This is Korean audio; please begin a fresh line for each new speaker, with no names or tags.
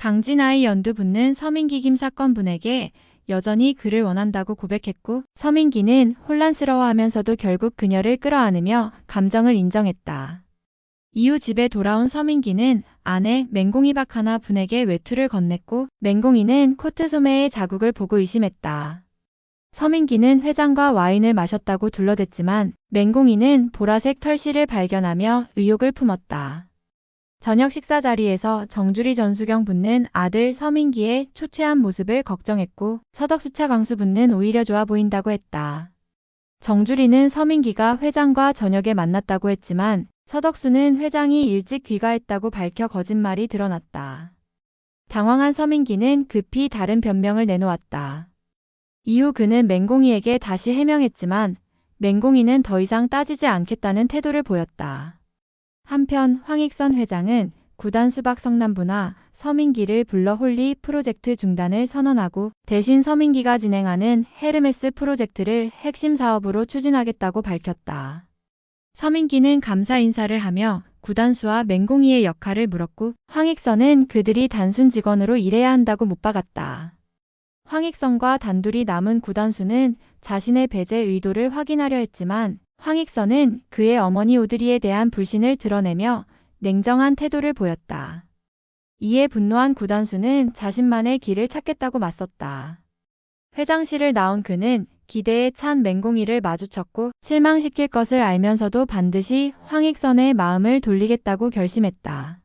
강진아의 연두 붙는 서민기 김 사건 분에게 여전히 그를 원한다고 고백했고 서민기는 혼란스러워하면서도 결국 그녀를 끌어안으며 감정을 인정했다. 이후 집에 돌아온 서민기는 아내 맹공이 박하나 분에게 외투를 건넸고 맹공이는 코트 소매의 자국을 보고 의심했다. 서민기는 회장과 와인을 마셨다고 둘러댔지만 맹공이는 보라색 털실을 발견하며 의혹을 품었다. 저녁 식사 자리에서 정주리 전수경 붙는 아들 서민기의 초췌한 모습을 걱정했고 서덕수차 광수 붙는 오히려 좋아 보인다고 했다. 정주리는 서민기가 회장과 저녁에 만났다고 했지만 서덕수는 회장이 일찍 귀가했다고 밝혀 거짓말이 드러났다. 당황한 서민기는 급히 다른 변명을 내놓았다. 이후 그는 맹공이에게 다시 해명했지만 맹공이는 더 이상 따지지 않겠다는 태도를 보였다. 한편 황익선 회장은 구단 수박 성남부나 서민기를 불러 홀리 프로젝트 중단을 선언하고 대신 서민기가 진행하는 헤르메스 프로젝트를 핵심 사업으로 추진하겠다고 밝혔다. 서민기는 감사 인사를 하며 구단수와 맹공이의 역할을 물었고 황익선은 그들이 단순 직원으로 일해야 한다고 못 박았다. 황익선과 단둘이 남은 구단수는 자신의 배제 의도를 확인하려 했지만 황익선은 그의 어머니 오드리에 대한 불신을 드러내며 냉정한 태도를 보였다. 이에 분노한 구단수는 자신만의 길을 찾겠다고 맞섰다. 회장실을 나온 그는 기대에 찬 맹공이를 마주쳤고 실망시킬 것을 알면서도 반드시 황익선의 마음을 돌리겠다고 결심했다.